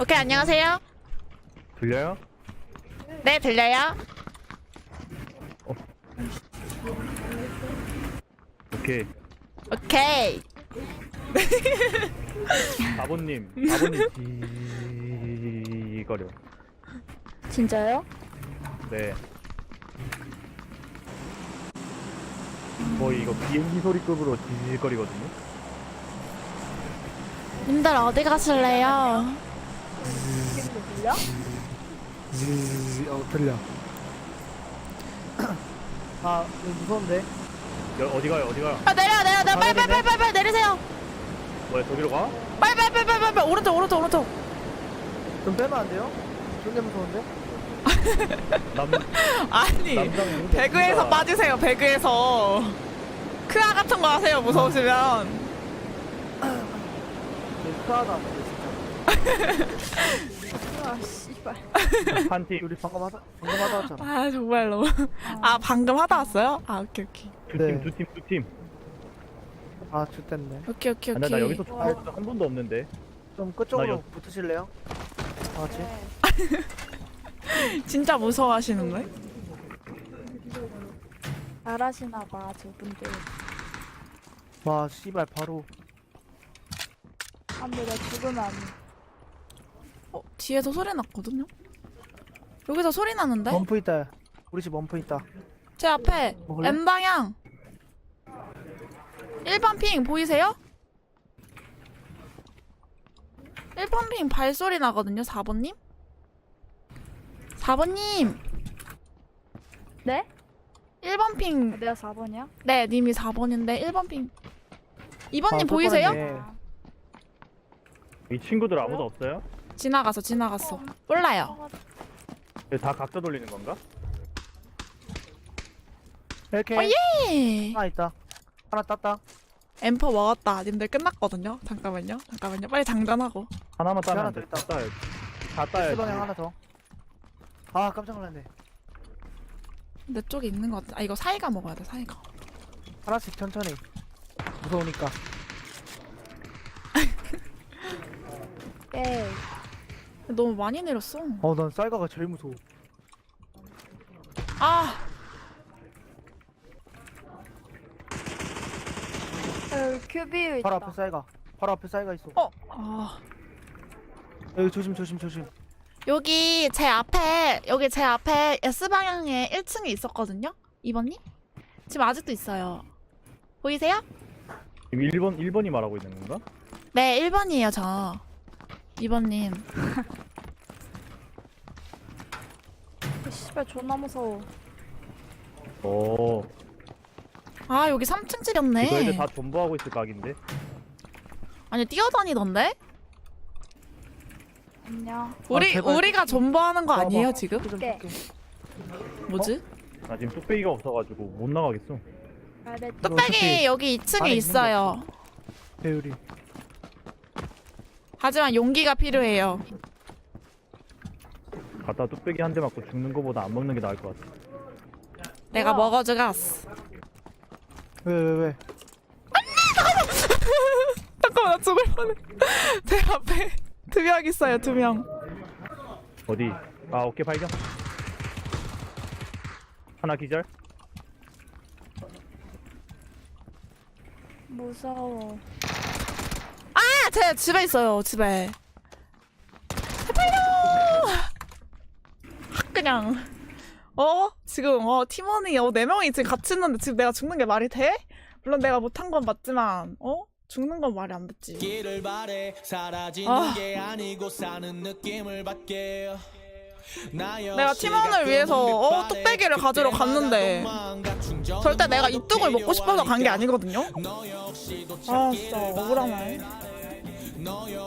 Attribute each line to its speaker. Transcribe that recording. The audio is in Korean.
Speaker 1: 오케이 안녕하세요.
Speaker 2: 들려요?
Speaker 1: 네 들려요.
Speaker 2: 오케이.
Speaker 1: 오케이.
Speaker 2: 아버님, 아버님 지거려.
Speaker 3: 진짜요?
Speaker 2: 네. 거의 이거 비행기 소리급으로 지질거리거든요.
Speaker 1: 님들 어디 가실래요?
Speaker 3: 지금도 들려?
Speaker 4: 어 들려. 아 이거 무서운데.
Speaker 2: 여, 어디 가요? 어디 가요?
Speaker 1: 아 내려 내려 내려 빨리 빨리 빨리 빨리 빨리 내리세요.
Speaker 2: 뭐야 저기로 가?
Speaker 1: 빨리 빨리 빨리 빨리 빨리 오른쪽 오른쪽 오른쪽.
Speaker 4: 좀 빼면 안 돼요? 존나 무서운데.
Speaker 2: 남
Speaker 1: 아니 배그에서 빠지세요 배그에서. 크아 같은 거 하세요 무서우시면.
Speaker 4: 되게 크하다 근데 진짜.
Speaker 3: 아 씨발.
Speaker 2: 한팀
Speaker 4: 우리 방금 하다 방금 하다 왔잖아.
Speaker 1: 아 정말로. 아 방금 하다 왔어요? 아 오케이 오케이
Speaker 2: 두 팀,
Speaker 4: 네.
Speaker 2: 두 팀, 두 팀.
Speaker 4: 아 좋댔네.
Speaker 1: 오케이 오케이
Speaker 2: 아, 나
Speaker 1: 오케이.
Speaker 2: 여기서 죽은 적한 번도 없는데.
Speaker 4: 좀 끝쪽으로
Speaker 2: 여-
Speaker 4: 붙으실래요? 다 같이.
Speaker 1: 진짜 무서워하시는 거예요?
Speaker 3: 잘하시나 봐 저분들.
Speaker 4: 와 씨발 바로.
Speaker 3: 안돼 나 죽으면 안 돼.
Speaker 1: 어 뒤에서 소리 났거든요. 여기서 소리 나는데?
Speaker 4: 범프 있다. 우리 집 범프 있다.
Speaker 1: 제 앞에
Speaker 4: 먹을래?
Speaker 1: M 방향 1번 핑 보이세요? 1번 핑 발소리 나거든요 4번님 4번님
Speaker 3: 네?
Speaker 1: 1번 핑
Speaker 3: 내가 4번이야?
Speaker 1: 네, 님이 4번인데 1번 핑 2번님
Speaker 4: 아,
Speaker 1: 보이세요?
Speaker 4: 네.
Speaker 2: 이 친구들 아무도 없어요?
Speaker 1: 지나갔어 지나갔어 몰라요
Speaker 2: 얘다 각자 돌리는 건가?
Speaker 4: 이렇게
Speaker 1: 어, 예
Speaker 4: 하나 있다. 하나 땄다.
Speaker 1: 엠퍼 먹었다 님들 끝났거든요 잠깐만요 잠깐만요 빨리 장전하고
Speaker 2: 하나만 따면
Speaker 4: 하나
Speaker 2: 안 돼.
Speaker 4: 더
Speaker 2: 다
Speaker 4: 있다.
Speaker 2: 따야지. 다 따야지.
Speaker 4: 수방에 하나 더. 아 깜짝 놀랐네.
Speaker 1: 내 쪽에 있는 것 같아 아 이거 사이가 먹어야 돼 사이가
Speaker 4: 하나씩 천천히. 무서우니까.
Speaker 3: 예.
Speaker 1: 너무 많이 내렸어
Speaker 4: 어 난 쌀가가 제일 무서워.
Speaker 1: 아
Speaker 3: 여기 큐비유 있다.
Speaker 4: 바로 앞에 쌀가. 바로 앞에 쌀가 있어.
Speaker 1: 어, 아.
Speaker 4: 여기 조심 조심 조심.
Speaker 1: 여기 제 앞에 여기 제 앞에 S 방향에 1층에 있었거든요. 2번님? 지금 아직도 있어요. 보이세요?
Speaker 2: 지금 1번 1번이 말하고 있는 건가?
Speaker 1: 네, 1번이에요, 저. 2번님.
Speaker 3: 아, 씨발 존나 무서워.
Speaker 2: 오.
Speaker 1: 아, 여기 3층
Speaker 2: 이거 애들. 다 존버하고 있을 각인데.
Speaker 1: 아니, 뛰어다니던데?
Speaker 3: 안녕.
Speaker 1: 우리
Speaker 4: 제발.
Speaker 1: 우리가 존버하는 거 아니에요,
Speaker 4: 봐봐.
Speaker 1: 지금?
Speaker 4: 좀
Speaker 3: 네.
Speaker 4: 쏠게.
Speaker 1: 뭐지?
Speaker 2: 나 지금 뚝배기가 없어가지고 못 나가겠어.
Speaker 3: 잘했.
Speaker 1: 뚝배기
Speaker 4: 어차피
Speaker 1: 여기 2층에
Speaker 4: 안에 있는
Speaker 1: 있어요.
Speaker 4: 배율이.
Speaker 1: 하지만 용기가 필요해요.
Speaker 2: 갖다 뚝배기 한 대 맞고 죽는 거보다 안 먹는 게 나을 것 같아.
Speaker 1: 내가? 먹어주갔어.
Speaker 4: 왜 왜 왜?
Speaker 1: 잠깐만, 나 죽을 뻔해. 제 앞에 두 명 있어요, 두 명.
Speaker 2: 어디? 아 오케이 발견. 하나 기절.
Speaker 3: 무서워.
Speaker 1: 아, 제 집에 있어요. 집에. 확 그냥. 어? 지금 어 팀원이 어네 명이 지금 같이 있는데 지금 내가 죽는 게 말이 돼? 물론 내가 못한 건 맞지만 어? 죽는 건 말이 안 됐지.
Speaker 5: 기를 바래 사라지는
Speaker 1: 아.
Speaker 5: 게 아니고 사는 느낌을 받게 나
Speaker 1: 내가 팀원을 위해서, 어. 뚝배기를 가지러 갔는데 절대 내가 이 뚝을 먹고 싶어서 간 게. 아니거든요. 아 진짜. 억울하네.
Speaker 5: 너